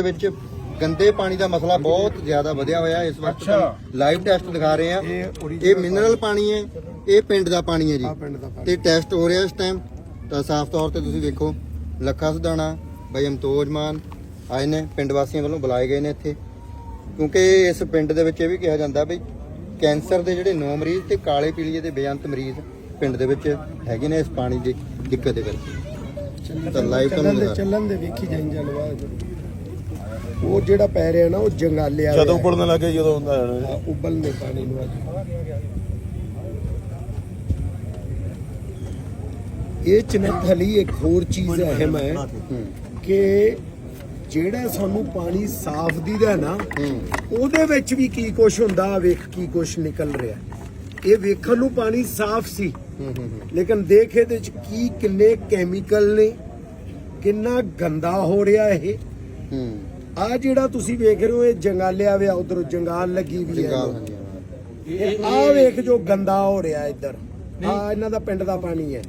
ਦੇ ਵਿੱਚ ਗੰਦੇ ਪਾਣੀ ਦਾ ਮਸਲਾ ਬਹੁਤ ਜ਼ਿਆਦਾ ਵਧਿਆ ਹੋਇਆ ਇਸ ਵਕਤ। ਲਾਈਵ ਟੈਸਟ ਦਿਖਾ ਰਹੇ ਆ ਇਹ ਮਿਨਰਲ ਪਾਣੀ ਹੈ। ਇਹ ਪਿੰਡ ਦਾ ਪਾਣੀ ਹੈ ਜੀ। ਤੇ ਟੈਸਟ ਹੋ ਰਿਹਾ ਇਸ ਟਾਈਮ ਤਾਂ ਸਾਫ਼ ਤੌਰ ਤੇ ਤੁਸੀਂ ਵੇਖੋ ਲੱਖਾ ਸੁਧਾਣਾ ਬਾਈ ਅਮਤੋਜ ਮਾਨ ਆਏ ਨੇ ਪਿੰਡ ਵਾਸੀਆਂ ਵੱਲੋਂ ਬੁਲਾਏ ਗਏ ਨੇ ਇੱਥੇ। ਕਿਉਂਕਿ ਇਸ ਪਿੰਡ ਦੇ ਵਿੱਚ ਇਹ ਵੀ ਕਿਹਾ ਜਾਂਦਾ ਵੀ ਕੈਂਸਰ ਦੇ ਜਿਹੜੇ 9 ਮਰੀਜ਼ ਤੇ ਕਾਲੇ ਪੀਲੀਏ ਦੇ ਬੇਅੰਤ ਮਰੀਜ਼ ਪਿੰਡ ਦੇ ਵਿੱਚ ਹੈਗੇ ਨੇ ਇਸ ਪਾਣੀ ਦੀ ਦਿੱਕਤ ਦੇ ਕਰਕੇ। ਦਿਖਾ- ਚੱਲਣ ਦੇ ਵੇਖੀ ਜਾਈਂ ਜਲਵਾ ਉਹ ਜਿਹੜਾ ਪੈ ਰਿਹਾ ਨਾ ਉਹ ਜੰਗਾਲਿਆ ਜਦੋਂ ਹੋਇਆ। ਉਬਲਣ ਲੱਗੇ ਜਦੋਂ ਹੁੰਦਾ ਹੈ। ਹਾਂ, ਉਬਲਨੇ ਪਾਣੀ ਨੂੰ ਅੱਜ ਇਹ ਚ ਨਾ ਥਲੀ ਇੱਕ ਹੋਰ ਚੀਜ਼ ਅਹਿਮ ਹੈ ਕਿ ਜਿਹੜਾ ਸਾਨੂੰ ਪਾਣੀ ਸਾਫ਼ ਦੀਦਾ ਨਾ ਉਹਦੇ ਵਿੱਚ ਵੀ ਕੀ ਕੁਛ ਹੁੰਦਾ ਵੇਖ ਕੀ ਕੁਛ ਨਿਕਲ ਰਿਹਾ ਇਹ ਵੇਖਣ ਨੂੰ ਪਾਣੀ ਸਾਫ਼ ਸੀ। ਲੇਕਿਨ ਦੇਖ ਇਹਦੇ ਚ ਕੀ ਕਿੰਨੇ ਕੈਮੀਕਲ ਨੇ ਕਿੰਨਾ ਗੰਦਾ ਹੋ ਰਿਹਾ ਇਹ ਹੂੰ ਆ ਜਿਹੜਾ ਤੁਸੀਂ ਵੇਖ ਰਹੇ ਹੋ ਇਹ ਜੰਗਾਲਿਆ ਵਿਆ ਉਧਰ ਜੰਗਾਲ ਲੱਗੀ ਵੀ ਹੈ। ਜੰਗਾਲ ਹਾਂਜੀ ਹਾਂ। ਆ ਵੇਖ ਜੋ ਗੰਦਾ ਹੋ ਰਿਹਾ ਇੱਧਰ। ਆ ਇਹਨਾਂ ਦਾ ਪਿੰਡ ਦਾ ਪਾਣੀ ਹੈ।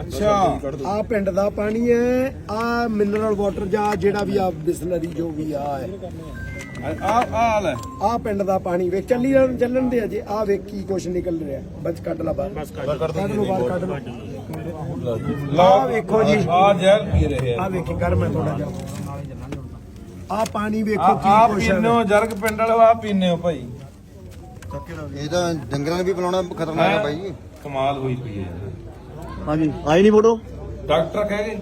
ਅੱਛਾ। ਆ ਪਿੰਡ ਦਾ ਪਾਣੀ ਹੈ ਆ ਮਿਨਰਲ ਵਾਟਰ ਜਾਂ ਜਿਹੜਾ ਵੀ ਆ ਬਿਸਲਰੀ ਜੋ ਵੀ ਆ ਹੈ। ਆ ਆ ਲੈ। ਆ ਪਿੰਡ ਦਾ ਪਾਣੀ ਵੇਖ ਚੱਲੀ ਜਾਣ- ਚੱਲਣ ਦੇ ਅਜੇ। ਆ ਵੇਖ ਕੀ ਕੁਛ ਨਿਕਲ ਰਿਹਾ। ਬਸ ਕੱਢ ਲਾ ਬਾਹਰ। ਕੱਢ ਲਓ ਬਾਹਰ ਕੱਢ ਲਓ। ਲਓ। ਵੇਖੋ ਜੀ। ਆ ਜ਼ਹਿਰ ਪੀ ਰਹੇ ਆ। ਆ ਵੇਖੀ ਕਰ ਮੈਂ ਥੋੜਾ ਜਿਹਾ। ਆ ਪਾਣੀ ਵੇਖੋ ਆ ਕੀ ਕੁਛ ਪੀਨੇ ਹੈ ਹੋ ਜਰਗ ਪਿੰਡ ਵਾਲੇ ਆ ਪੀਨੇ ਹੋ ਭਾਈ। ਇਹ ਤਾਂ ਡੰਗਰਾਂ ਨੂੰ ਵੀ ਪਿਲਾਉਣਾ ਖਤਰਨਾਕ ਹੈ? ਜੀ। ਕਮਾਲ ਹੋਈ ਪਈ ਹੈ। ਹਾਂਜੀ ਆਈ ਨਹੀਂ ਫੋਟੋ? ਡਾਕਟਰ ਕਹਿ ਗਏ।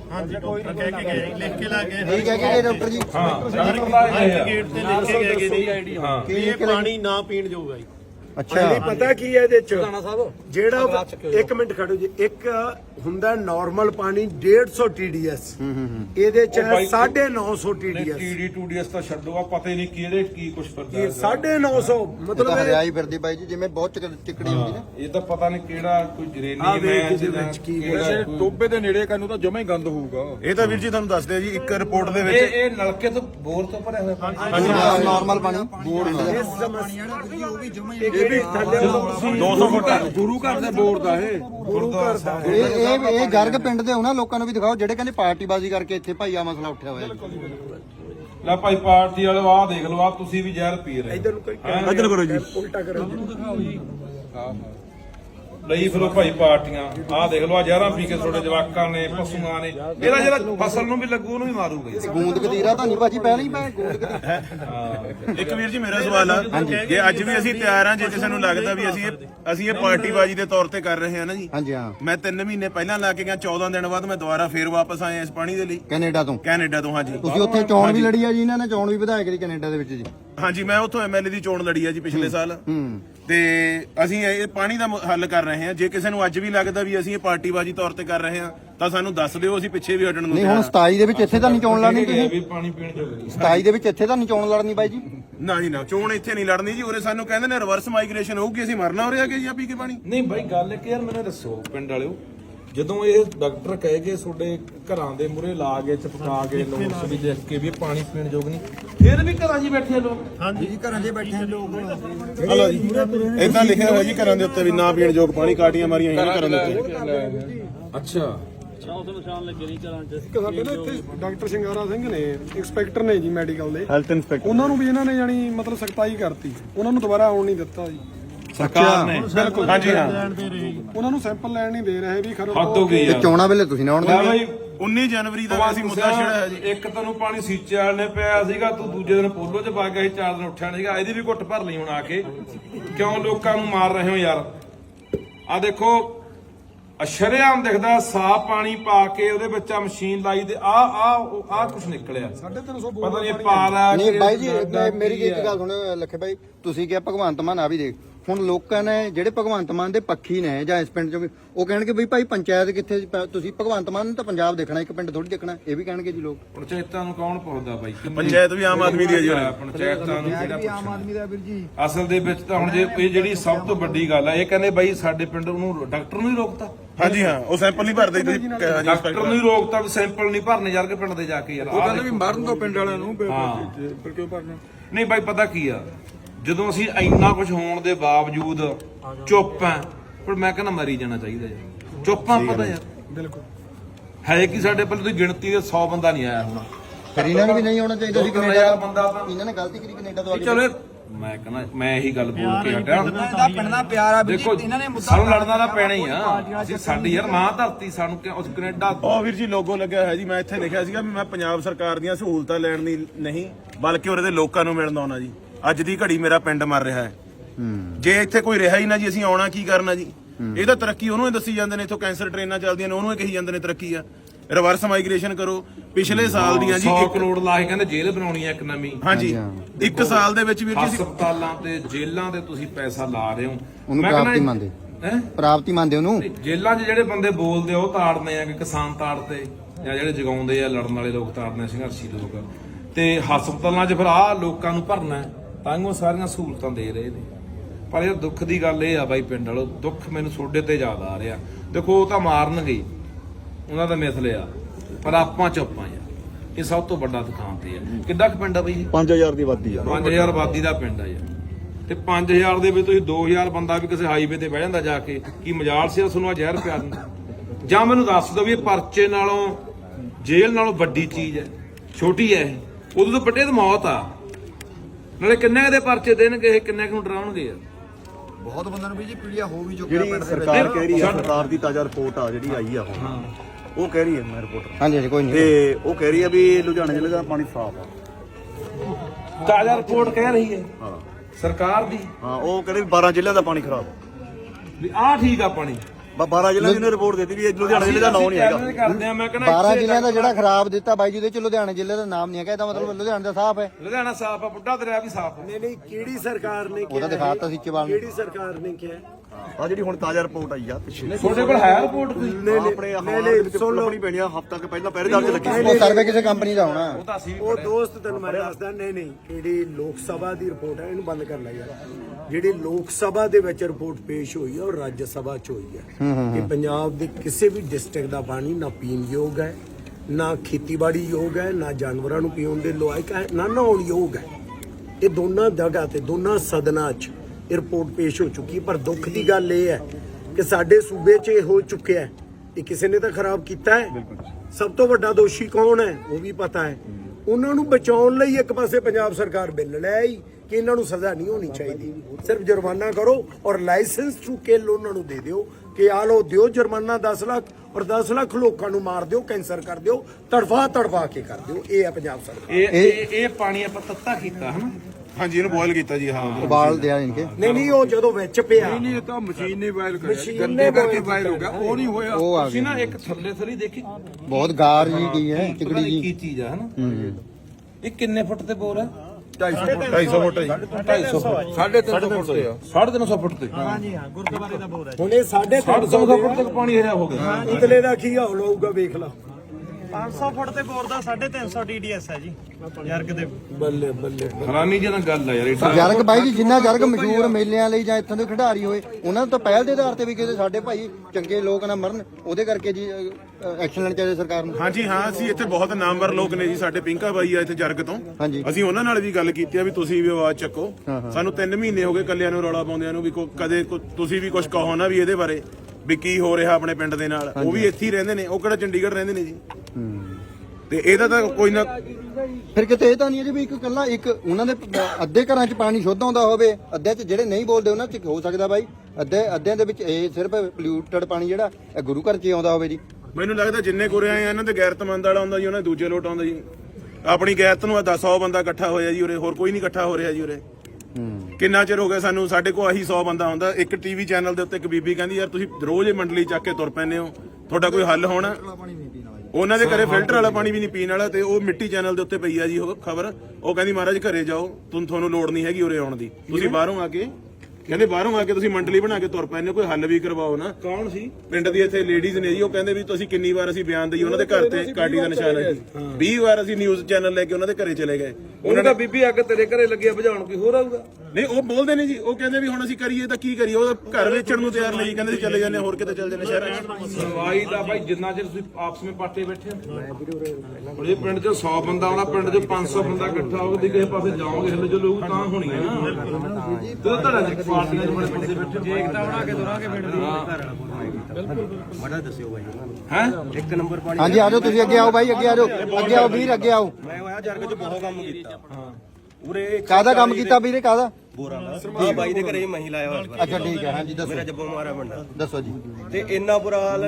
ਠੀਕ ਹੈ ਕਿ ਡਾਕਟਰ ਜੀ। ਹਾਂ ਡਾਕਟਰ ਲਾ ਗਏ ਆ। ਗੇਟ ਤੇ ਲਿਖ ਕੇ ਗਏ ਨੇ ਹਾਂ। ਇਹ ਪਾਣੀ ਨਾ ਪੀਣ ਜੋਗਾ ਜੀ। ਅੱਛਾ। ਨਹੀਂ ਪਤਾ ਕੀ ਹੈ ਇਹਦੇ ਚ? ਸਾਹਿਬ ਜਿਹੜਾ ਇੱਕ ਮਿੰਟ ਖੜੋ ਜੀ। ਇੱਕ ਹੁੰਦਾ ਨਾਰਮਲ ਪਾਣੀ 150 TDS ਹੂੰ ਹੂੰ ਹੂੰ। ਇਹਦੇ ਚ ਉਹ ਬਾਈ- 950 ਨਹੀਂ TDS ਟੀਡੀ ਟੂਡੀਐਸ ਤਾਂ ਛੱਡੋ ਆ ਪਤਾ ਹੀ ਨਹੀਂ ਕਿਹੜੇ ਕੀ ਕੁਛ ਇਹ ਹੈ। 950 ਇਹ ਮਤਲਬ ਇਹ- ਹਰਿਆਈ ਫਿਰਦੀ ਬਾਈ ਜੀ ਜਿਵੇਂ ਬਹੁਤ ਚਿਕ- ਚਿਕੜੀ ਹੁੰਦੀ ਨਾ। ਇਹ ਤਾਂ ਪਤਾ ਨਹੀਂ ਕਿਹੜਾ ਕੋਈ ਆਹ ਵੇਖ ਮੈਂ ਇਹਦੇ ਵਿੱਚ ਕੀ ਕੋਈ- ਟੋਬੇ ਦੇ ਨੇੜੇ ਕਰਨ ਨੂੰ ਤਾਂ ਜਮਾ ਹੀ ਗੰਦ ਹੋਊਗਾ। ਇਹ ਤਾਂ ਵੀਰ ਜੀ ਤੁਹਾਨੂੰ ਦੱਸਦੇ ਆ ਜੀ ਇੱਕ ਰਿਪੋਰਟ ਦੇ ਇਹ ਵਿੱਚ ਇਹ ਨਲਕੇ ਤੋਂ ਬੋਰ ਤੋਂ ਭਰਿਆ ਹੋਇਆ ਪਾਣੀ। ਨਾਰਮਲ ਪਾਣੀ। ਇਹ ਵੀ ਥੱਲੇ 200 ਫੁੱਟ ਗੁਰੂ ਘਰ ਦੇ ਬੋਰ ਦਾ ਇਹ। ਹੈ। ਇਹ ਇਹ ਇਹ ਗਰਗ ਪਿੰਡ ਦੇ ਉਹਨਾਂ ਲੋਕਾਂ ਨੂੰ ਵੀ ਦਿਖਾਓ ਜਿਹੜੇ ਕਹਿੰਦੇ ਪਾਰਟੀਬਾਜ਼ੀ ਕਰਕੇ ਇੱਥੇ ਭਾਈ ਆ ਮਸਲਾ ਉੱਠਿਆ ਹੋਇਆ। ਜੀ ਲੈ ਭਾਈ ਪਾਰਟੀ ਵਾਲੇ ਆਹ ਦੇਖ ਲਓ ਆ ਤੁਸੀਂ ਵੀ ਜ਼ਹਿਰ ਪੀ ਰਹੇ ਇੱਧਰ ਨੂੰ ਕੋਈ ਇੱਧਰ ਕਰੋ ਜੀ। ਉਲਟਾ ਕਰੋ ਜੀ। ਲਈ ਫਿਰੋ ਭਾਈ ਪਾਰਟੀਆਂ। ਆਹ ਦੇਖ ਲਓ ਆ ਜ਼ਹਿਰਾਂ ਪੀ ਕੇ ਤੁਹਾਡੇ ਜਵਾਕਾਂ ਨੇ ਪਸ਼ੂਆਂ ਨੇ। ਇਹਦਾ ਜਿਹੜਾ ਫਸਲ ਨੂੰ ਵੀ ਲੱਗੂ ਉਹਨੂੰ ਵੀ ਮਾਰੂਗਾ। ਗੂੰਦ ਕਤੀਰਾ ਤਾਂ ਨਹੀਂ ਭਾਜੀ ਪਹਿਲਾਂ ਹੀ ਪੈ ਗੂੰਦ ਕਤੀਰਾ। ਇੱਕ ਵੀਰ ਜੀ ਮੇਰਾ ਸਵਾਲ ਆ। ਜੇ ਅੱਜ ਵੀ ਅਸੀਂ ਤਿਆਰ ਆ ਜੇ ਕਿਸੇ ਨੂੰ ਲੱਗਦਾ ਵੀ ਅਸੀਂ ਇਹ ਅਸੀਂ ਇਹ ਪਾਰਟੀਬਾਜ਼ੀ ਦੇ ਤੌਰ ਤੇ ਕਰ ਰਹੇ ਹਾਂ ਨਾ ਜੀ। ਹਾਂਜੀ ਹਾਂ। ਮੈਂ 3 ਮਹੀਨੇ ਪਹਿਲਾਂ ਲਾ ਕੇ ਗਿਆ 14 ਦਿਨ ਬਾਅਦ ਮੈਂ ਦੁਬਾਰਾ ਫੇਰ ਵਾਪਸ ਆਇਆ ਇਸ ਪਾਣੀ ਦੇ ਲਈ। ਕੈਨੇਡਾ ਤੋਂ। ਕੈਨੇਡਾ ਤੋਂ ਹਾਂਜੀ। ਤੁਸੀਂ ਉੱਥੇ ਚੋਣ ਵੀ ਲੜੀ ਆ ਜੀ ਇਹਨਾਂ ਨੇ ਚੋਣ ਵੀ ਵਿਧਾਇਕ ਦੀ ਕੈਨੇਡਾ ਦੇ ਵਿੱਚ ਜੀ। ਹਾਂਜੀ ਮੈਂ ਉੱਥੋਂ ਐਮਐਲਏ ਦੀ ਚੋਣ ਲੜੀ ਆ ਜੀ ਪਿਛਲੇ ਸਾਲ। ਹੂੰ। ਤੇ ਅਸੀਂ ਇਹ ਪਾਣੀ ਦਾ ਮ- ਹੱਲ ਕਰ ਰਹੇ ਹਾਂ। ਜੇ ਕਿਸੇ ਨੂੰ ਅੱਜ ਵੀ ਲੱਗਦਾ ਵੀ ਅਸੀਂ ਇਹ ਪਾਰਟੀਬਾਜ਼ੀ ਤੌਰ ਤੇ ਕਰ ਰਹੇ ਹਾਂ ਤਾਂ ਸਾਨੂੰ ਦੱਸ ਦਿਓ ਅਸੀਂ ਪਿੱਛੇ ਵੀ ਹਟਣ ਨੂੰ ਨਹੀਂ ਹੁਣ ਹਾਂ। 27 ਦੇ ਵਿੱਚ ਇੱਥੇ ਤਾਂ ਨਹੀਂ ਚੋਣ ਲੜਨੀ ਤੁਸੀਂ? ਵੀ ਪਾਣੀ ਪੀਣ ਜੋਗੇ ਨਹੀਂ। 27 ਦੇ ਵਿੱਚ ਇੱਥੇ ਤਾਂ ਨਹੀਂ ਚੋਣ ਲੜਨੀ ਬਾਈ ਜੀ? ਨਾ ਜੀ ਨਾ ਚੋਣ ਇੱਥੇ ਨਹੀਂ ਲੜਨੀ ਜੀ। ਉਰੇ ਸਾਨੂੰ ਕਹਿੰਦੇ ਨੇ ਰਿਵਰਸ ਮਾਈਗ੍ਰੇਸ਼ਨ ਹੋਊਗੀ ਅਸੀਂ ਮਰਨਾ ਹੋ ਰਿਹਾ ਕਿ ਜੀ ਆ ਪੀ ਕੇ ਪਾਣੀ। ਨਹੀਂ ਭਾਈ ਗੱਲ ਕਿ ਯਾਰ ਮੈਨੂੰ ਦੱਸੋ ਪਿੰਡ ਵਾਲਿਓ ਜਦੋਂ ਇਹ ਡਾਕਟਰ ਕਹੇ ਕਿ ਤੁਹਾਡੇ ਘਰਾਂ ਦੇ ਮੂਰੇ ਲਾ ਕੇ ਚਪਕਾ ਕੇ ਨੋਟਸ ਵੀ ਲਿਖ ਕੇ ਵੀ ਇਹ ਪਾਣੀ ਪੀਣ ਯੋਗ ਨਹੀਂ। ਫਿਰ ਵੀ ਘਰਾਂ 'ਚ ਹੀ ਬੈਠੇ ਆ ਲੋਕ। ਹਲੋ ਜੀ। ਇਦਾਂ ਲਿਖਿਆ ਹੋਇਆ ਜੀ ਘਰਾਂ ਦੇ ਉੱਤੇ ਵੀ ਨਾ ਪੀਣ ਯੋਗ ਪਾਣੀ ਕਾਟੀਆਂ ਮਾਰੀਆਂ ਹੋਈਆਂ ਘਰਾਂ ਦੇ ਉੱਤੇ। ਅੱਛਾ। ਘਰਾਂ 'ਚ। ਇੱਕ ਸਾਡੇ ਨਾ ਇੱਥੇ ਡਾਕਟਰ ਸਿੰਘ ਨੇ ਇੰਸਪੈਕਟਰ ਨੇ ਜੀ ਮੈਡੀਕਲ ਦੇ। ਹੈਲਥ ਇਨਸਪੈਕਟਰ ਉਹਨਾਂ ਨੂੰ ਵੀ ਇਹਨਾਂ ਨੇ ਜਾਨੀ ਮਤਲਬ ਸਖਤਾਈ ਕਰਤੀ। ਉਹਨਾਂ ਨੂੰ ਦੁਬਾਰਾ ਆਉਣ ਨਹੀਂ ਦਿੱਤਾ ਜੀ। ਸਰਕਾਰ ਨੇ। ਬਿਲਕੁਲ ਹਾਂਜੀ ਹਾਂ। ਉਹਨਾਂ ਨੂੰ ਸੈਂਪਲ ਲੈਣ ਨਹੀਂ ਦੇ ਰਹੇ ਵੀ ਖਰੋ ਹੱਦ ਹੋ ਗਈ ਤੇ ਯਾਰ ਚੋਣਾਂ ਵੇਲੇ ਤੁਸੀਂ ਨਾ ਆਉਣ ਲੈ ਦੇਣਾ। ਭਾਈ 19 ਜਨਵਰੀ ਦਾ ਅਸੀਂ ਮੁੱਦਾ ਛੇੜਿਆ ਜੀ। ਇੱਕ ਤੈਨੂੰ ਪਾਣੀ ਸੀਚੇ ਵਾਲੇ ਨੇ ਪਿਆ ਸੀਗਾ ਤੂੰ ਦੂਜੇ ਦਿਨ ਪੋਲੋ 'ਚ ਪਾ ਕੇ ਅਸੀਂ ਚਾਰ ਦਿਨ ਉੱਠਿਆ ਨਹੀਂ ਸੀਗਾ। ਇਹਦੀ ਵੀ ਘੁੱਟ ਭਰ ਲਈ ਹੁਣ ਆ ਕੇ। ਕਿਉਂ ਲੋਕਾਂ ਨੂੰ ਮਾਰ ਰਹੇ ਹੋ ਯਾਰ? ਆ ਦੇਖੋ ਅਸ਼ਰਿਆਮ ਦਿਖਦਾ ਸਾਫ਼ ਪਾਣੀ ਪਾ ਕੇ ਉਹਦੇ ਵਿੱਚ ਆ ਮਸ਼ੀਨ ਲਾਈ ਤੇ ਆ ਆ ਆ ਕੁਝ ਨਿਕਲਿਆ। 350 ਪਤਾ ਨਹੀਂ ਇਹ ਪਾਲਾ ਨਹੀਂ ਬਾਈ ਜੀ ਮੈਂ- ਮੇਰੀ ਇੱਕ ਗੱਲ ਸੁਣ ਲੱਖੇ ਬਾਈ ਤੁਸੀਂ ਕਿਹਾ ਭਗਵੰਤ ਮਾਨ ਆ ਵੀ ਦੇਖ। ਹੁਣ ਲੋਕਾਂ ਨੇ ਜਿਹੜੇ ਭਗਵੰਤ ਮਾਨ ਦੇ ਪੱਖੀ ਨੇ ਜਾਂ ਇਸ ਪਿੰਡ ਚੋਂ ਵੀ ਉਹ ਕਹਿਣਗੇ ਬਈ ਭਾਈ ਪੰਚਾਇਤ ਕਿੱਥੇ? ਪ- ਤੁਸੀਂ ਭਗਵੰਤ ਮਾਨ ਨੂੰ ਤਾਂ ਪੰਜਾਬ ਦੇਖਣਾ ਇੱਕ ਪਿੰਡ ਥੋੜੀ ਦੇਖਣਾ ਇਹ ਵੀ ਕਹਿਣਗੇ ਜੀ ਲੋਕ ਪੰਚਾਇਤਾਂ ਨੂੰ ਕੌਣ ਪੁੱਛਦਾ ਬਾਈ ਪੰਚਾਇਤ ਵੀ ਆਮ ਆਦਮੀ ਦੀ ਹੈ ਜੀ ਉਰੇ। ਪੰਚਾਇਤਾਂ ਨੂੰ ਕਿਹੜਾ ਆਮ ਆਦਮੀ ਦਾ ਵੀਰ ਜੀ ਅਸਲ ਦੇ ਵਿੱਚ ਤਾਂ ਹੁਣ ਜੇ ਇਹ ਜਿਹੜੀ ਸਭ ਤੋਂ ਵੱਡੀ ਗੱਲ ਆ ਇਹ ਕਹਿੰਦੇ ਬਾਈ ਸਾਡੇ ਪਿੰਡ ਨੂੰ ਡਾਕਟਰ ਨੂੰ ਹੀ ਰੋਕਤਾ ਹਾਂਜੀ ਹਾਂ ਉਹ ਸੈਂਪਲ ਨਹੀਂ ਭਰਦੇ ਤੁਸੀਂ ਕਿਹਾ ਡਾਕਟਰ ਨੂੰ ਹੀ ਰੋਕਤਾ ਵੀ ਸੈਂਪਲ ਨਹੀਂ ਭਰਨੇ ਯਾਰ ਕੇ ਪਿੰਡ ਦੇ ਜਾ ਕੇ ਯਾਰ ਆਹ ਦੇਖੋ। ਮਰਨ ਤੋਂ ਪਿੰਡ ਵਾਲਿਆਂ ਨੂੰ। ਫਿਰ ਕਿਉਂ ਭਰਨਾ ਨਹੀਂ ਬਾਈ ਪਤਾ ਕੀ ਆ ਜਦੋਂ ਅਸੀਂ ਇੰਨਾ ਕੁਝ ਹੋਣ ਦੇ ਬਾਵਜੂਦ ਚੁੱਪ ਆ ਪਰ ਮੈਂ ਕਹਿੰਦਾ ਮਰੀ ਜਾਣਾ ਚਾਹੀਦਾ ਯਾਰ। ਚੁੱਪ ਆ ਪਤਾ ਯਾਰ। ਬਿਲਕੁਲ। ਹੈ ਕਿ ਸਾਡੇ ਪਹਿਲੇ ਤੋਂ ਗਿਣਤੀ ਦੇ 100 ਬੰਦਾ ਨਹੀਂ ਆਇਆ ਹੁਣ। ਫਿਰ ਇਹਨਾਂ ਨੂੰ ਵੀ ਨਹੀਂ ਆਉਣਾ ਚਾਹੀਦਾ ਸੀ ਦੋ ਕੈਨੇਡਾ ਬੰਦਾ ਤਾਂ- ਇਹਨਾਂ ਨੇ ਗਲਤੀ ਕਰੀ ਕੈਨੇਡਾ ਤੋਂ ਆ ਕੇ। ਚਲੋ ਮੈਂ ਕਹਿੰਦਾ ਮੈਂ ਇਹੀ ਗੱਲ ਬੋਲ ਕੇ ਹਟਿਆ। ਇਹਦਾ ਪਿੰਡਾਂ ਪਿਆਰ ਆ ਵੀ ਦੇਖੋ ਇਹਨਾਂ ਨੇ ਮੁੱਦਾ ਸਾਨੂੰ ਲੜਨਾ ਤਾਂ ਪੈਣਾ ਹੀ ਆ। ਅਸੀਂ ਸਾਡੀ ਯਾਰ ਮਾਂ ਧਰਤੀ ਸਾਨੂੰ ਕਿ ਉਸ ਕੈਨੇਡਾ ਉਹ ਵੀਰ ਜੀ ਲੋਗੋ ਲੱਗਿਆ ਹੋਇਆ ਜੀ ਮੈਂ ਇੱਥੇ ਲਿਖਿਆ ਸੀਗਾ ਵੀ ਮੈਂ ਪੰਜਾਬ ਸਰਕਾਰ ਦੀਆਂ ਸਹੂਲਤਾਂ ਲੈਣ ਦੀ ਨਹੀਂ ਬਲਕਿ ਉਹਦੇ ਦੇ ਲੋਕਾਂ ਨੂੰ ਮਿਲਣ ਆਉਣਾ ਜੀ। ਅੱਜ ਦੀ ਘੜੀ ਮੇਰਾ ਪਿੰਡ ਮਰ ਰਿਹਾ ਹੈ। ਜੇ ਇੱਥੇ ਕੋਈ ਰਿਹਾ ਹੀ ਨਾ ਜੀ ਅਸੀਂ ਆਉਣਾ ਕੀ ਕਰਨਾ ਜੀ? ਇਹ ਤਾਂ ਤਰੱਕੀ ਉਹਨੂੰ ਹੀ ਦੱਸੀ ਜਾਂਦੇ ਨੇ ਇੱਥੋਂ ਕੈਂਸਰ ਟ੍ਰੇਨਾਂ ਚੱਲਦੀਆਂ ਨੇ ਉਹਨੂੰ ਹੀ ਕਹੀ ਜਾਂਦੇ ਨੇ ਤਰੱਕੀ ਆ। ਰਿਵਰਸ ਮਾਈਗ੍ਰੇਸ਼ਨ ਕਰੋ। ਪਿਛਲੇ ਸਾਲ ਦੀਆਂ ਜੀ 100 ਇੱਕ ਕਰੋੜ ਲਾ ਕੇ ਕਹਿੰਦੇ ਜੇਲ੍ਹ ਬਣਾਉਣੀ ਹੈ ਇੱਕ ਨਵੀਂ। ਹਾਂਜੀ। ਇੱਕ ਸਾਲ ਦੇ ਵਿੱਚ ਵੀਰ ਜੀ ਹਸਪਤਾਲਾਂ ਤੇ ਜੇਲ੍ਹਾਂ ਤੇ ਤੁਸੀਂ ਪੈਸਾ ਲਾ ਰਹੇ ਹੋ। ਉਹਨੂੰ ਮੈਂ ਕਹਿੰਦਾ ਪ੍ਰਾਪਤੀ ਮੰਨਦੇ। ਹੈ? ਪ੍ਰਾਪਤੀ ਮੰਨਦੇ ਉਹਨੂੰ। ਜੇਲ੍ਹਾਂ 'ਚ ਜਿਹੜੇ ਬੰਦੇ ਬੋਲਦੇ ਆ ਉਹ ਤਾੜਨੇ ਆ ਕਿ ਕਿਸਾਨ ਤਾੜਤੇ ਜਾਂ ਜਿਹੜੇ ਜਗਾਉਂਦੇ ਆ ਲੜਨ ਵਾਲੇ ਲੋਕ ਤਾੜਨੇ ਸੰਘਰਸ਼ੀ ਲੋਕ। ਤੇ ਹਸਪਤਾਲਾਂ 'ਚ ਫਿਰ ਆ ਲੋਕਾਂ ਨੂੰ ਭਰਨਾ ਹੈ, ਤਾਂ ਉਹ ਸਾਰੀਆਂ ਸਹੂਲਤਾਂ ਦੇ ਰਹੇ ਨੇ। ਪਰ ਇਹ ਦੁੱਖ ਦੀ ਗੱਲ ਇਹ ਆ ਬਾਈ ਪਿੰਡ ਵਾਲੋ ਦੁੱਖ ਮੈਨੂੰ ਸੋਡੇ ਤੇ ਜ਼ਿਆਦਾ ਆ ਰਿਹਾ। ਦੇਖੋ ਉਹ ਤਾਂ ਮਾਰਨਗੇ। ਉਹਨਾਂ ਦਾ ਮਿਸਲੇ ਆ ਪਰ ਆਪਾਂ ਚੁੱਪ ਆ ਇਹ ਸਭ ਤੋਂ ਵੱਡਾ ਦੁਕਾਨ ਤੇ ਆ। ਕਿੱਡਾ ਕੁ ਪਿੰਡ ਆ ਬਈ? ਇਹ? 5000 ਦੀ ਵਾਦੀ ਆ। 5000 ਆਬਾਦੀ ਦਾ ਪਿੰਡ ਆ ਯਾਰ। ਤੇ 5000 ਦੇ ਵਿੱਚ ਤੁਸੀਂ 2000 ਬੰਦਾ ਵੀ ਕਿਸੇ ਹਾਈਵੇ ਤੇ ਬਹਿ ਜਾਂਦਾ ਜਾ ਕੇ ਕੀ ਮਜਾਲ ਸੀ ਤੁਹਾਨੂੰ ਆ ਜ਼ਹਿਰ ਪਿਆ ਦਿੰਦਾ ਜਾਂ ਮੈਨੂੰ ਦੱਸ ਦਿਓ ਵੀ ਇਹ ਪਰਚੇ ਨਾਲੋਂ ਜੇਲ੍ਹ ਨਾਲੋਂ ਵੱਡੀ ਚੀਜ਼ ਹੈ। ਛੋਟੀ ਹੈ ਉਦੋਂ ਤੋਂ ਵੱਡੇ ਤਾਂ ਮੌਤ ਆ। ਨਾਲੇ ਕਿੰਨੇ ਕੁ ਦੇ ਪਰਚੇ ਦੇਣਗੇ ਇਹ ਕਿੰਨੇ ਕੁ ਨੂੰ ਡਰਾਉਣਗੇ ਯਾਰ? ਬਹੁਤ ਬੰਦਿਆਂ ਨੂੰ ਵੀ ਜੀ ਪੀੜੀਆ ਹੋ ਵੀ ਚੁੱਕਿਆ ਜਿਹੜੀ ਸਰਕਾਰ ਕਹਿ ਰਹੀ ਆ ਸਰਕਾਰ ਦੀ ਤਾਜ਼ਾ ਰਿਪੋਰਟ ਆ ਜਿਹੜੀ ਆਈ ਆ ਹੁਣ। ਉਹ ਕਹਿ ਰਹੀ ਹੈ ਮੈਂ ਰਿਪੋਰਟ ਹਾਂਜੀ ਹਾਂਜੀ ਕੋਈ ਨਹੀਂ। ਤੇ ਉਹ ਕਹਿ ਰਹੀ ਆ ਵੀ ਲੁਧਿਆਣਾ ਜ਼ਿਲ੍ਹੇ ਦਾ ਪਾਣੀ ਸਾਫ਼ ਆ। ਤਾਜ਼ਾ ਰਿਪੋਰਟ ਕਹਿ ਰਹੀ ਹੈ। ਹਾਂ। ਸਰਕਾਰ ਦੀ। ਹਾਂ ਉਹ ਕਹਿੰਦੇ ਵੀ 12 ਜ਼ਿਲ੍ਹਿਆਂ ਦਾ ਪਾਣੀ ਖਰਾਬ ਆ। ਵੀ ਆਹ ਠੀਕ ਆ ਪਾਣੀ। 12 ਜ਼ਿਲ੍ਹਿਆਂ ਦੀ ਨੇ ਰਿਪੋਰਟ ਦਿੱਤੀ ਵੀ ਇਹ ਲੁਧਿਆਣਾ ਜ਼ਿਲ੍ਹੇ ਦਾ ਨਾਂ ਨਹੀਂ ਹੈਗਾ। ਕਰਦੇ ਆ? ਮੈਂ ਕਹਿੰਦਾ 12 ਜ਼ਿਲ੍ਹਿਆਂ ਦਾ ਜਿਹੜਾ ਖਰਾਬ ਦਿੱਤਾ ਬਾਈ ਜੀ ਦੇ ਚ ਲੁਧਿਆਣਾ ਜ਼ਿਲ੍ਹੇ ਦਾ ਨਾਮ ਨਹੀਂ ਹੈਗਾ ਇਹਦਾ ਮਤਲਬ ਲੁਧਿਆਣਾ ਦਾ ਸਾਫ਼ ਹੈ। ਲੁਧਿਆਣਾ ਸਾਫ਼ ਆ ਬੁੱਢਾ ਦਰਿਆ ਵੀ ਸਾਫ਼ ਆ। ਨਹੀਂ ਨਹੀਂ ਕਿਹੜੀ ਸਰਕਾਰ ਨੇ ਉਹਦਾ ਦਿਖਾਤਾ ਸੀ ਚਵਾਲ ਨੇ। ਕਿਹੜੀ ਸਰਕਾਰ ਨੇ ਕਿਹਾ ਆ ਜਿਹੜੀ ਹੁਣ ਤਾਜ਼ਾ ਰਿਪੋਰਟ ਆਈ ਆ ਪਿੱਛੇ। ਤੁਹਾਡੇ ਕੋਲ ਹੈ ਰਿਪੋਰਟ ਕੋਈ ਆਪਣੇ ਵਿੱਚ ਲੱਭਣੀ ਪੈਣੀ ਆ ਹਫਤਾ ਕੁ ਪਹਿਲਾਂ ਪਹਿਰੇਦਾਰ ਚ ਲੱਗੀ ਉਹ ਸਰਵੇ ਕਿਸੇ ਕੰਪਨੀ ਦਾ ਹੋਣਾ ਉਹ ਤਾਂ ਅਸੀਂ ਵੀ ਉਹ ਦੋਸਤ ਤੈਨੂੰ ਮੈਂ ਦੱਸਦਾ ਨਹੀਂ ਨਹੀਂ ਕਿਹੜੀ ਲੋਕ ਸਭਾ ਦੀ ਰਿਪੋਰਟ ਹੈ ਇਹਨੂੰ ਬੰਦ ਕਰ ਲੈ ਯਾਰ। ਜਿਹੜੀ ਲੋਕ ਸਭਾ ਦੇ ਵਿੱਚ ਰਿਪੋਰਟ ਪੇਸ਼ ਹੋਈ ਹੈ ਉਹ ਰਾਜ ਸਭਾ ਚ ਹੋਈ ਹੈ ਕਿ ਪੰਜਾਬ ਦੇ ਕਿਸੇ ਵੀ ਡਿਸਟ੍ਰਿਕਟ ਦਾ ਪਾਣੀ ਨਾ ਪੀਣ ਯੋਗ ਹੈ ਨਾ ਖੇਤੀਬਾੜੀ ਯੋਗ ਹੈ ਨਾ ਜਾਨਵਰਾਂ ਨੂੰ ਪੀਣ ਦੇ ਲਾਇਕ ਹੈ ਨਾ ਨਹਾਉਣ ਯੋਗ ਹੈ। ਇਹ ਦੋਨਾਂ ਜਗ੍ਹਾ ਤੇ ਦੋਨਾਂ ਸਦਨਾਂ 'ਚ ਇਹ ਰਿਪੋਰਟ ਪੇਸ਼ ਹੋ ਚੁੱਕੀ। ਪਰ ਦੁੱਖ ਦੀ ਗੱਲ ਇਹ ਹੈ ਕਿ ਸਾਡੇ ਸੂਬੇ 'ਚ ਇਹ ਹੋ ਚੁੱਕਿਆ ਹੈ ਇਹ ਕਿਸੇ ਨੇ ਤਾਂ ਖਰਾਬ ਕੀਤਾ ਹੈ। ਸਭ ਤੋਂ ਵੱਡਾ ਦੋਸ਼ੀ ਕੌਣ ਹੈ? ਉਹ ਵੀ ਪਤਾ ਹੈ। ਉਹਨਾਂ ਨੂੰ ਬਚਾਉਣ ਲਈ ਇੱਕ ਪਾਸੇ ਪੰਜਾਬ ਸਰਕਾਰ ਬਿੱਲ ਲੈ ਆਈ ਕਿ ਇਹਨਾਂ ਨੂੰ ਸਜ਼ਾ ਨਹੀਂ ਹੋਣੀ ਚਾਹੀਦੀ। ਸਿਰਫ ਜੁਰਮਾਨਾ ਕਰੋ ਔਰ ਲਾਇਸੈਂਸ ਟੂ ਕਿਲ ਉਹਨਾਂ ਨੂੰ ਦੇ ਦਿਓ ਕਿ ਆ ਲੋ ਦਿਓ ਜੁਰਮਾਨਾ 10 ਲੱਖ ਔਰ 10 ਲੱਖ ਲੋਕਾਂ ਨੂੰ ਮਾਰ ਦਿਓ ਕੈਂਸਰ ਕਰ ਦਿਓ ਤੜਫਾ ਤੜਫਾ ਕੇ ਕਰ ਦਿਓ। ਇਹ ਹੈ ਪੰਜਾਬ ਸਰਕਾਰ। ਇਹ ਇਹ ਪਾਣੀ ਆਪਾਂ ਤੱਤਾ ਕੀਤਾ ਹਨਾ? ਹਾਂਜੀ ਇਹਨੂੰ ਬੋਇਲ ਕੀਤਾ ਜੀ ਹਾਂ। ਉਬਾਲ ਦਿਆ ਇਨਕੇ ਨਹੀਂ ਨਹੀਂ ਉਹ ਜਦੋਂ ਵਿੱਚ ਪਿਆ। ਨਹੀਂ ਇਹ ਤਾਂ ਮਸ਼ੀਨ ਨੇ ਮਸ਼ੀਨ ਕਰਿਆ। ਗੰਦੇ ਕਰਕੇ ਵਾਇਲ ਹੋ ਗਿਆ। ਉਹ ਨਹੀਂ ਹੋਇਆ। ਉਹ ਆ ਤੁਸੀਂ ਨਾ ਇੱਕ ਥੱਲੇ ਥਲੀ ਦੇਖੀ? ਬਹੁਤ ਗਾਰ ਜੀ ਦੀ ਹੈ ਨੀ ਜੀ। ਕੀ ਚੀਜ਼ ਆ ਹਨਾ? ਇਹ ਕਿੰਨੇ ਫੁੱਟ ਤੇ ਬੋਰ ਹੈ? 250 ਫੁੱਟ। ਜੀ। 250 ਫੁੱਟ। 350 ਫੁੱਟ ਤੇ 350 ਫੁੱਟ ਤੇ। ਹੁਣ ਇਹ ਸਾਢੇ 350 ਫੁੱਟ ਤੱਕ ਪਾਣੀ ਹਰਿਆ ਹੋ ਗਿਆ। ਇਤਲੇ ਦਾ ਕੀ ਹਾਲ ਹੋਊਗਾ ਵੇਖ ਲਾ। 500 ਫੁੱਟ ਤੇ ਬੋਰ ਦਾ 350 TDS ਹੈ ਜੀ। ਯਾਰ ਕਿਤੇ ਬੱਲੇ ਬੱਲੇ। ਹੈਰਾਨੀ ਜਨਾ ਗੱਲ ਆ ਯਾਰ ਜਰਗ ਬਾਈ ਜੀ ਜਿੰਨਾ ਜਰਗ ਮਸ਼ਹੂਰ ਮੇਲਿਆਂ ਲਈ ਜਾਂ ਇੱਥੋਂ ਦੇ ਖਿਡਾਰੀ ਹੋਏ ਉਹਨਾਂ ਨੂੰ ਤਾਂ ਪਹਿਲ ਦੇ ਆਧਾਰ ਤੇ ਵੀ ਕਿਤੇ ਸਾਡੇ ਭਾਈ ਚੰਗੇ ਲੋਕ ਨਾ ਮਰਨ ਉਹਦੇ ਕਰਕੇ ਜੀ ਐਕਸ਼ਨ ਲੈਣਾ ਚਾਹੀਦਾ ਸਰਕਾਰ ਨੂੰ। ਹਾਂਜੀ ਹਾਂ ਅਸੀਂ ਇੱਥੇ ਬਹੁਤ ਨਾਮਵਰ ਲੋਕ ਨੇ ਜੀ ਸਾਡੇ ਪਿੰਕਾ ਬਾਈ ਆ ਇੱਥੇ ਜਰਗ ਤੋਂ। ਹਾਂਜੀ। ਅਸੀਂ ਉਹਨਾਂ ਨਾਲ ਵੀ ਗੱਲ ਕੀਤੀ ਆ ਵੀ ਤੁਸੀਂ ਵੀ ਆਵਾਜ਼ ਚੱਕੋ। ਸਾਨੂੰ 3 ਮਹੀਨੇ ਹੋ ਗਏ ਕੱਲਿਆਂ ਨੂੰ ਰੌਲਾ ਪਾਉਂਦਿਆਂ ਨੂੰ ਵੀ ਕੋ- ਕਦੇ ਕੋ- ਤੁਸੀਂ ਵੀ ਕੁਝ ਕਹੋ ਨਾ ਵੀ ਇਹਦੇ ਬਾਰੇ। ਵੀ ਕੀ ਹੋ ਰਿਹਾ ਆਪਣੇ ਪਿੰਡ ਦੇ ਨਾਲ? ਉਹ ਵੀ ਇੱਥੇ ਹੀ ਰਹਿੰਦੇ ਨੇ। ਉਹ ਕਿਹੜਾ ਚੰਡੀਗੜ੍ਹ ਰਹਿੰਦੇ ਨੇ ਜੀ? ਤੇ ਇਹਦਾ ਤਾਂ ਕੋਈ ਨਾ ਫਿਰ ਕਿਤੇ ਇਹ ਤਾਂ ਨਹੀਂ ਹੈ ਜੀ ਵੀ ਇੱਕ ਕੱਲਾ ਇੱਕ ਉਹਨਾਂ ਦੇ ਅੱਧੇ ਘਰਾਂ 'ਚ ਪਾਣੀ ਸ਼ੁੱਧ ਆਉਂਦਾ ਹੋਵੇ ਅੱਧੇ 'ਚ ਜਿਹੜੇ ਨਹੀਂ ਬੋਲਦੇ ਉਹਨਾਂ 'ਚ ਹੋ ਸਕਦਾ ਬਾਈ। ਅੱਧੇ ਅੱਧਿਆਂ ਦੇ ਵਿੱਚ ਇਹ ਸਿਰਫ ਪੋਲਿਊਟਡ ਪਾਣੀ ਜਿਹੜਾ ਇਹ ਗੁਰੂ ਘਰ 'ਚ ਹੀ ਆਉਂਦਾ ਹੋਵੇ ਜੀ। ਮੈਨੂੰ ਲੱਗਦਾ ਜਿੰਨੇ ਗੁਰੇ ਆਏ ਆ ਇਹਨਾਂ ਤੇ ਗੈਰਤਮੰਦ ਵਾਲਾ ਆਉਂਦਾ ਜੀ ਉਹਨਾਂ ਦੇ ਦੂਜੇ ਲੋਟ ਆਉਂਦਾ ਜੀ। ਆਪਣੀ ਗੈਰਤ ਨੂੰ 100 ਬੰਦਾ ਇਕੱਠਾ ਹੋਇਆ ਜੀ ਉਰੇ ਹੋਰ ਕੋਈ ਨਹੀਂ ਇਕੱਠਾ ਹੋ ਰਿਹਾ ਜੀ ਉਰੇ। ਕਿੰਨਾ ਚਿਰ ਹੋ ਗਿਆ ਸਾਨੂੰ? ਸਾਡੇ ਕੋਲ ਆਹੀ 100 ਬੰਦਾ ਆਉਂਦਾ। ਇੱਕ ਟੀਵੀ ਚੈਨਲ ਦੇ ਉੱਤੇ ਇੱਕ ਬੀਬੀ ਕਹਿੰਦੀ, ਯਾਰ ਤੁਸੀਂ ਰੋਜ਼ ਇਹ ਮੰਡਲੀ ਚੱਕ ਕੇ ਤੁਰ ਪੈਂਦੇ ਹੋ। ਤੁਹਾਡਾ ਕੋਈ ਹੱਲ ਹੋਣਾ? ਉਹਨਾਂ ਦੇ ਘਰੇ ਫਿਲਟਰ ਵਾਲਾ ਪਾਣੀ ਵੀ ਨਹੀਂ ਪੀਣ ਵਾਲਾ ਤੇ ਉਹ ਮਿੱਟੀ ਚੈਨਲ ਦੇ ਉੱਤੇ ਪਈ ਆ ਜੀ ਉਹ ਖਬਰ। ਉਹ ਕਹਿੰਦੀ, ਮਹਾਰਾਜ ਘਰੇ ਜਾਓ। ਤੁਹਾਨੂੰ ਲੋੜ ਨਹੀਂ ਹੈਗੀ ਉਰੇ ਆਉਣ ਦੀ। ਤੁਸੀਂ ਬਾਹਰੋਂ ਆ ਕੇ ਕਹਿੰਦੇ ਬਾਹਰੋਂ ਆ ਕੇ ਤੁਸੀਂ ਮੰਡਲੀ ਬਣਾ ਕੇ ਤੁਰ ਹੋ ਕੋਈ ਹੱਲ ਵੀ ਕਰਵਾਓ ਨਾ। ਕੌਣ ਸੀ? ਪਿੰਡ ਦੀ ਇੱਥੇ ਲੇਡੀਜ਼ ਨੇ ਜੀ ਉਹ ਕਹਿੰਦੇ ਵੀ ਤੁਸੀਂ ਕਿੰਨੀ ਵਾਰ ਅਸੀਂ ਬਿਆਨ ਦਈਏ ਉਹਨਾਂ ਦੇ ਘਰ ਤੇ ਕਾਟੀ ਦਾ ਨਿਸ਼ਾਨ ਹੈ ਜੀ। 20 ਵਾਰ ਅਸੀਂ ਨਿਊਜ਼ ਚੈਨਲ ਲੈ ਕੇ ਉਹਨਾਂ ਦੇ ਘਰੇ ਚਲੇ ਗਏ। ਉਹਨਾਂ ਦਾ ਬੀਬੀ ਅੱਗ ਤੇਰੇ ਘਰੇ ਲੱਗਿਆ ਬੁਝਾਉਣ ਕੋਈ ਹੋਰ ਆਊਗਾ? ਨਹੀਂ ਉਹ ਬੋਲਦੇ ਨੇ ਜੀ ਉਹ ਕਹਿੰਦੇ ਵੀ ਹੁਣ ਅਸੀਂ ਕਰੀਏ ਤਾਂ ਕੀ ਕਰੀਏ ਉਹ ਘਰ ਵੇਚਣ ਨੂੰ ਤਿਆਰ ਨਹੀਂ ਕਹਿੰਦੇ ਚਲੇ ਜਾਂਦੇ ਹੋਰ ਕਿਤੇ ਚਲੇ ਜਾਂਦੇ ਸ਼ਹਿਰਾਂ ਸੁਣਵਾਈ ਦਾ ਭਾਈ ਜਿੰਨਾ ਚਿਰ ਤੁਸੀਂ ਆਪਸ ਵਿੱਚ ਪਾਟੇ ਬੈਠੇ ਹੋ। ਇਹ ਪਿੰਡ 'ਚ 100 ਬੰਦਾ ਆਉਣਾ ਪਿੰਡ 'ਚ 500 ਬੰਦਾ ਇਕੱਠਾ ਹੋ ਕੇ ਕਿਸੇ ਪਾਸੇ ਜਾਓਗੇ ਹਿੱਲ ਜੋ ਲੋਕ ਤਾਂ ਹੋਣੀ ਹੈ ਨਾ। ਤੇ ਤੁਹਾਡਾ ਦੇ ਫਸੇ ਬੈਠੇ ਜੇ ਇੱਕ ਤਾਂ ਬਣਾ ਕੇ ਦੋਰਾਂਗੇ ਪਿੰਡ ਦੀ। ਮਾੜਾ ਦੱਸਿਓ ਬਾਈ। ਉਹਨਾਂ ਨੂੰ ਹੈ? ਇੱਕ ਨੰਬਰ ਪਾਣੀ ਹਾਂਜੀ ਆ ਜਾਓ ਤੁਸੀਂ ਅੱਗੇ ਆਓ ਬਾਈ ਅੱਗੇ ਆ ਜਾਓ। ਅੱਗੇ ਆਓ ਵੀਰ ਅੱਗੇ ਆਓ। ਮੈਂ ਆਇਆ ਜਰਗ ਚ ਬਹੁਤ ਕੰਮ ਕੀਤਾ। ਉਰੇ ਕਾਹਦਾ ਕੰਮ ਕੀਤਾ ਵੀਰੇ ਕਾਹਦਾ? ਬੋਰਾ ਦਾ ਆ ਬਾਈ ਦੇ ਘਰੇ ਮੈਂ ਹੀ ਲਾਇਆ ਹੋਇਆ। ਅੱਛਾ ਠੀਕ ਹੈ ਹਾਂਜੀ ਦੱਸੋ। ਮੇਰਾ ਜੱਬੋ ਮਾਰਾ ਬੰਦਾ ਦੱਸੋ ਜੀ। ਤੇ ਇੰਨਾ ਬੁਰਾ ਹਾਲ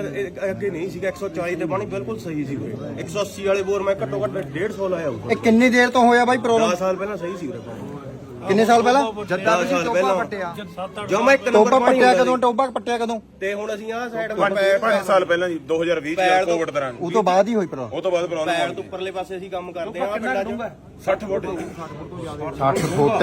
ਅੱਗੇ ਨਹੀਂ ਸੀਗਾ 140 ਤੇ ਪਾਣੀ ਬਿਲਕੁਲ ਸਹੀ ਸੀ ਉਰੇ। 180 ਵਾਲੇ ਬੋਰ ਮੈਂ ਘੱਟੋ ਘੱਟ 150 ਲਾਇਆ ਹੋਊਗਾ। ਇਹ ਕਿੰਨੀ ਦੇਰ ਤੋਂ ਹੋਇਆ ਬਾਈ 10 ਪ੍ਰੋਬਲਮ ਸਾਲ ਪਹਿਲਾਂ ਸਹੀ ਸੀ ਉਰੇ ਪਾਣੀ। ਕਿੰਨੇ ਸਾਲ ਪਹਿਲਾਂ? ਜੱਦਾ ਸਾਲ ਪਹਿਲਾਂ। ਜੋ ਮੈਂ ਇੱਕ ਨੰਬਰ ਪਾਣੀ ਪੱਟਿਆ ਹੁੰਦਾ ਕਦੋਂ? ਸੀ। ਟੋਬਾ ਪੱਟਿਆ ਕਦੋਂ? ਤੇ ਹੁਣ ਅਸੀਂ ਆਹ ਸਾਈਡ 5 ਸਾਲ ਪਹਿਲਾਂ ਜੀ 2020 ਚ ਕੋਵਿਡ ਦੌਰਾਨ। ਉਹ ਤੋਂ ਬਾਅਦ ਹੀ ਹੋਈ ਪ੍ਰੋਬਲਮ ਉਹ ਤੋਂ ਬਾਅਦ ਪੈਰ ਪ੍ਰੋਬਲਮ ਤੋਂ ਉੱਪਰਲੇ ਪਾਸੇ ਅਸੀਂ ਕੰਮ ਕਰਦੇ ਆ ਪਿੰਡਾਂ 'ਚ 60 ਫੁੱਟ। 60 ਫੁੱਟ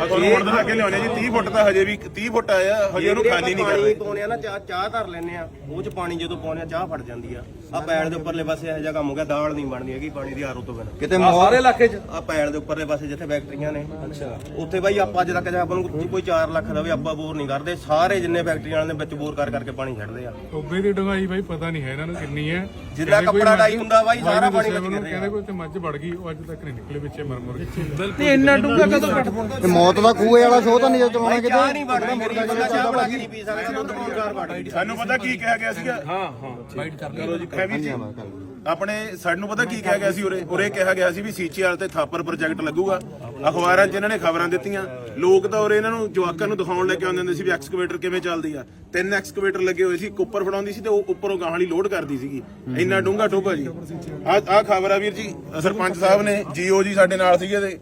ਤੁਹਾਨੂੰ ਹੁਣ ਦਿਖਾ ਕੇ ਲਿਆਉਣੇ ਜੀ 30 ਫੁੱਟ ਤਾਂ ਹਜੇ ਵੀ 30 ਫੁੱਟ ਆਇਆ ਹਜੇ ਉਹਨੂੰ ਖਾਲੀ ਨਹੀਂ ਪਾਣੀ ਕਰਦੇ ਪਾਉਣੇ ਆ ਨਾ ਚਾਹ ਚਾਹ ਧਰ ਲੈਨੇ ਆ ਉਹ ਚ ਪਾਣੀ ਜਦੋਂ ਪਾਉਣੇ ਆ ਚਾਹ ਫਟ ਜਾਂਦੀ ਆ। ਆ ਪੈੜ ਦੇ ਉੱਪਰਲੇ ਪਾਸੇ ਇਹੋ ਜਿਹਾ ਕੰਮ ਹੋ ਗਿਆ ਦਾਲ ਨਹੀਂ ਬਣਦੀ ਹੈਗੀ ਪਾਣੀ ਦੀ ਆਰੋ ਤੋਂ ਬਿਨਾਂ। ਕਿਤੇ ਮੋਹਰ ਸਾਰੇ ਇਲਾਕੇ 'ਚ ਆ ਪੈੜ ਦੇ ਉੱਪਰਲੇ ਪਾਸੇ ਜਿੱਥੇ ਫੈਕਟਰੀਆਂ ਨੇ। ਅੱਛਾ। ਉੱਥੇ ਬਾਈ ਆਪਾਂ ਅੱਜ ਤੱਕ ਜੇ ਆਪਾਂ ਨੂੰ ਕੋਈ 4 ਲੱਖ ਦਾ ਵੀ ਆਪਾਂ ਬੋਰ ਨਹੀਂ ਕਰਦੇ। ਸਾਰੇ ਜਿੰਨੇ ਫੈਕਟਰੀਆਂ ਵਾਲੇ ਨੇ ਵਿੱਚ ਬੋਰ ਕਰ ਕਰਕੇ ਪਾਣੀ ਛੱਡਦੇ ਆ। ਟੋਬੇ ਦੀ ਡੰਗਾਈ ਬਾਈ ਪਤਾ ਨਹੀਂ ਹੈ ਇਹਨਾਂ ਨੂੰ ਕਿੰਨੀ ਹੈ। ਜਿੰਨਾ ਕੱਪੜਾ ਡਾਈ ਹੁੰਦਾ ਬਾਈ ਸਾਰਾ ਪਾਣੀ ਵਿੱਚ ਮੈਨੂੰ ਗਿਰ ਕਹਿੰਦੇ ਕੋਈ ਤੇ ਮੱਝ ਵੜ ਗਈ ਉਹ ਅੱਜ ਤੱਕ ਨਹੀਂ ਨਿਕਲੇ ਵਿੱਚੇ ਮਰ ਮਰ ਕੇ ਤੇ ਇੰਨਾ ਡੂੰਘਾ ਕਦੋਂ ਕੱਟ ਇਹ ਮੌਤ ਦਾ ਖੂਹੇ ਵਾਲਾ ਸ਼ੋਅ ਤਾਂ ਨਹੀਂ ਚਲਾਉਣਾ ਚਾਹ ਨਹੀਂ ਕਿਤੇ ਵੜਦੀ ਗਰੀਬ ਬੰਦਾ ਚਾਹ ਬਣਾ ਕੇ ਨਹੀਂ ਪੀ ਸਕਦਾ ਦੁੱਧ ਪਾਉਣ ਵੜ ਸਾਨੂੰ ਪਤਾ ਕੀ ਕਿਹਾ ਗਿਆ ਸੀਗਾ? ਹਾਂ ਹਾਂ ਕਰੋ ਜੀ ਖੈਵੀ ਜੀ। ਆਪਣੇ ਸਾਨੂੰ ਪਤਾ ਕੀ ਕਿਹਾ ਗਿਆ ਸੀ? ਉਰੇ ਉਰੇ ਕਿਹਾ ਗਿਆ ਸੀ ਵੀ ਸੀਚੇਵਾਲ ਤੇ ਥਾਪਰ ਪ੍ਰੋਜੈਕਟ ਲੱਗੂਗਾ। ਅਖਬਾਰਾਂ 'ਚ ਇਹਨਾਂ ਨੇ ਖਬਰਾਂ ਦਿੱਤੀਆਂ। ਲੋਕ ਤਾਂ ਉਰੇ ਇਹਨਾਂ ਨੂੰ ਜਵਾਕਾਂ ਨੂੰ ਦਿਖਾਉਣ ਲੈ ਕੇ ਆਉਂਦੇ ਹੁੰਦੇ ਸੀ ਵੀ ਐਕਸਕੇਵੇਟਰ ਕਿਵੇਂ ਚੱਲਦੀ ਆ। ਤਿੰਨ ਐਕਸਕੇਵੇਟਰ ਲੱਗੇ ਹੋਏ ਸੀ ਇੱਕ ਉੱਪਰ ਫੜਾਉਂਦੀ ਸੀ ਤੇ ਉਹ ਉੱਪਰੋਂ ਗਾਹਾਂ ਵਾਲੀ ਲੋਡ ਕਰਦੀ ਸੀਗੀ। ਇੰਨਾ ਡੂੰਘਾ ਟੋਭਾ ਜੀ। ਆ ਆ ਖਬਰ ਆ ਵੀਰ ਜੀ ਸਰਪੰਚ ਸਾਹਿਬ ਨੇ ਜੀਓ ਜੀ ਸਾਡੇ ਨਾਲ ਸੀਗੇ ਤੇ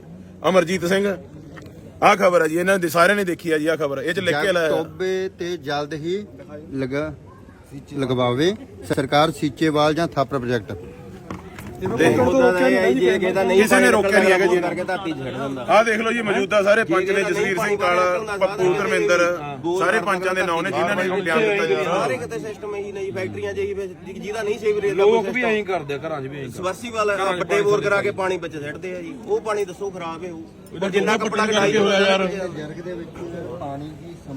ਅਮਰਜੀਤ ਸਿੰਘ। ਆ ਖਬਰ ਆ ਜੀ ਇਹਨਾਂ ਦੇ ਸਾਰਿਆਂ ਨੇ ਦੇਖੀ ਆ ਜੀ ਆ ਖਬਰ। ਇਹ ਚ ਲਿਖ ਕੇ ਲਾਇਆ। ਟੋਬੇ ਤੇ ਜਲਦ ਹੀ ਲਗਾ। ਲਗਵਾਵੇ। ਸਰਕਾਰ ਸੀਚੇਵਾਲ ਜਾਂ ਥਾਪਰ ਪ੍ਰੋਜੈਕਟ। ਕਿਸੇ ਨੇ ਰੋਕਿਆ ਨਹੀਂ ਹੈਗਾ ਜੀ। ਇਹਨਾਂ ਕਰਕੇ ਧਰਤੀ 'ਚ ਛੱਡ ਦਿੰਦਾ। ਆਹ ਦੇਖ ਲਓ ਜੀ ਮੌਜੂਦਾ ਸਾਰੇ ਪੰਚ ਨੇ ਜਸਵੀਰ ਸਿੰਘ ਕਾਲਾ ਪੱਪੂ ਧਰਮਿੰਦਰ ਸਾਰੇ ਪੰਚਾਂ ਦੇ ਨਾਂ ਨੇ ਜਿਨ੍ਹਾਂ ਨੇ ਲਿਆ ਦਿੱਤਾ ਜੀ। ਸਾਰੇ ਕਿਤੇ ਸਿਸਟਮ ਇਹੀ ਨਹੀਂ ਫੈਕਟਰੀਆਂ 'ਚ ਇਹੀ ਵੀ ਜਿਹਦਾ ਨਹੀਂ ਸੀਵਰੇਜ ਦਾ ਲੋਕ ਵੀ ਐਂ ਕਰਦੇ ਆ ਘਰਾਂ 'ਚ ਵੀ ਐਂ ਸਵਰਸੀ ਵਾਲਾ ਵੱਡੇ ਬੋਰ ਕਰਾ ਕੇ ਪਾਣੀ ਵਿੱਚ ਸਿੱਟਦੇ ਆ ਜੀ। ਉਹ ਪਾਣੀ ਦੱਸੋ ਖਰਾਬ ਹੈ ਉਹ। ਜਿੰਨਾ ਕੱਪੜਾ ਕਢਾਈ ਹੋਇਆ ਯਾਰ। ਜਰਗ ਦੇ ਵਿੱਚ ਪਾਣੀ ਦੀ